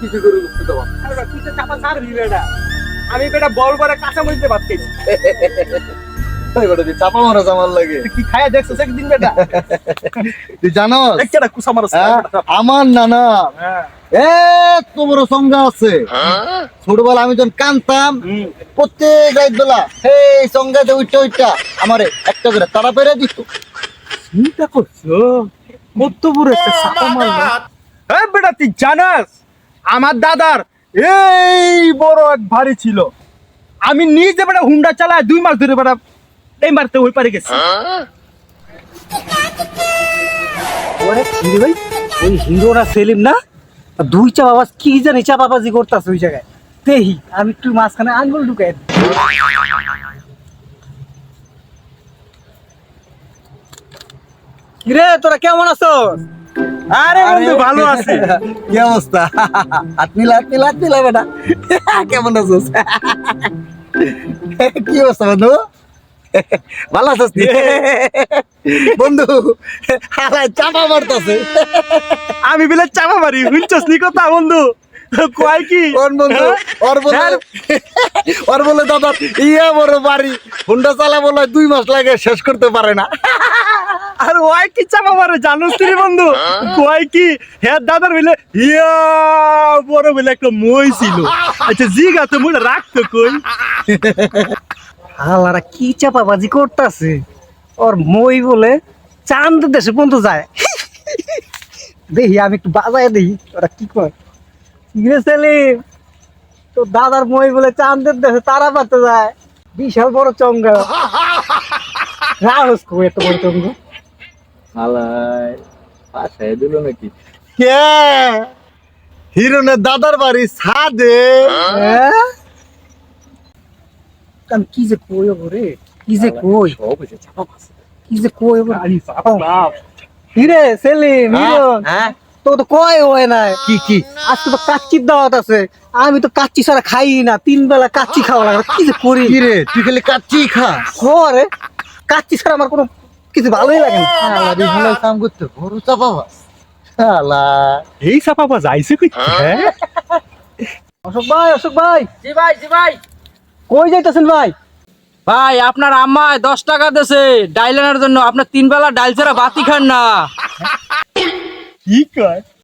কিছু করে বুঝতে দেবো চাপা আমি বেটা বল করে কাঁচা মরিচে ভাত খেয়েছি তাই বেটা তুই চাপা মারো আমার লাগে। কি খায়া দেখছিস একদিন বেটা? তুই জানো? কুসা আমার নানা। হ্যাঁ। এত বড় সংজ্ঞা আছে। ছোটবেলা আমি যখন কানতাম প্রত্যেক রাত বেলা এই সংজ্ঞাতে উঠটা উঠটা আমারে একটা করে তারা পেরে দিত। চিন্তা করছ? একটা মারলো। এই বেটা তুই জানাস? আমার দাদার এই বড় এক ভারী ছিল। আমি নিজে বেটা হুন্ডা চালায় দুই মাস ধরে বেটা এই মারতে ওই পারে গেছি। ওরে হিরো ভাই ওই হিরোরা সেলিম না? দুই চা বাবা কি জানি চা বাবাজি করতেছে ওই জায়গায়। দেহি আমি একটু মাঝখানে আঙ্গুল ঢুকাই কিরে তোরা কেমন আছো আরে বন্ধু ভালো আছে। কি অবস্থা? বেটা। কেমন আছিস? কি অবস্থা বন্ধু? ভালো আছিস বন্ধু হালাই চাপা মারতাছে। আমি বিলে চাপা মারি শুনছস নি কথা বন্ধু? কয় কি? কোন বন্ধু? ওর বলে হ্যাঁ। ওর বলে দাদা ইয়া বড় বাড়ি। হুন্ডা চালা বলে দুই মাস লাগে শেষ করতে পারে না। ওই কি তুই বন্ধু? কি? দাদার বিলে, ইয়া, বড় বিলে একটা মই ছিল। আচ্ছা তো মুড়ে রাখতো কই। কি ওর মই বলে দেশে পর্যন্ত যায়। দেখি, আমি একটু বাজায় দেখি, ওরা কি কয়। সেলিম তো দাদার মই বলে চান্দের দেশে তারা পাতে যায়। বিশাল বড় চঙ্গা রাহস কো এত বড় চঙ্গা হালাই পাশায় দিল নাকি? কে? হিরোনের দাদার বাড়ি ছাদে। হ্যাঁ? আমি কি যে কই ওরে কি যে কই? সব চাপা। কি যে কই ওরে আরে চাপা হিরে সেলিম হিরো হ্যাঁ। তো তো কয় হয় না কি কি? আজকে তো কাচ্চির দাওয়াত আছে। আমি তো কাচ্চি ছাড়া খাই না। তিন বেলা কাচ্চি খাওয়া লাগে কি যে করি? কি রে তুই খালি কাচ্চি খা। ঘরে কাচ্চি ছাড়া আমার কোনো কিছু ভালোই লাগে না। শালা কাম করতে বড় চাপা মাছ শালা এই চাপা আইছে কই? হ্যাঁ। অশোক ভাই অশোক ভাই। জি ভাই জি ভাই। কই যাইতেছেন ভাই? ভাই আপনার আম্মায় দশ টাকা দেছে ডাইল আনার জন্য। আপনার তিন বেলা ডাইল ছাড়া বাতি খান না। কি কয়?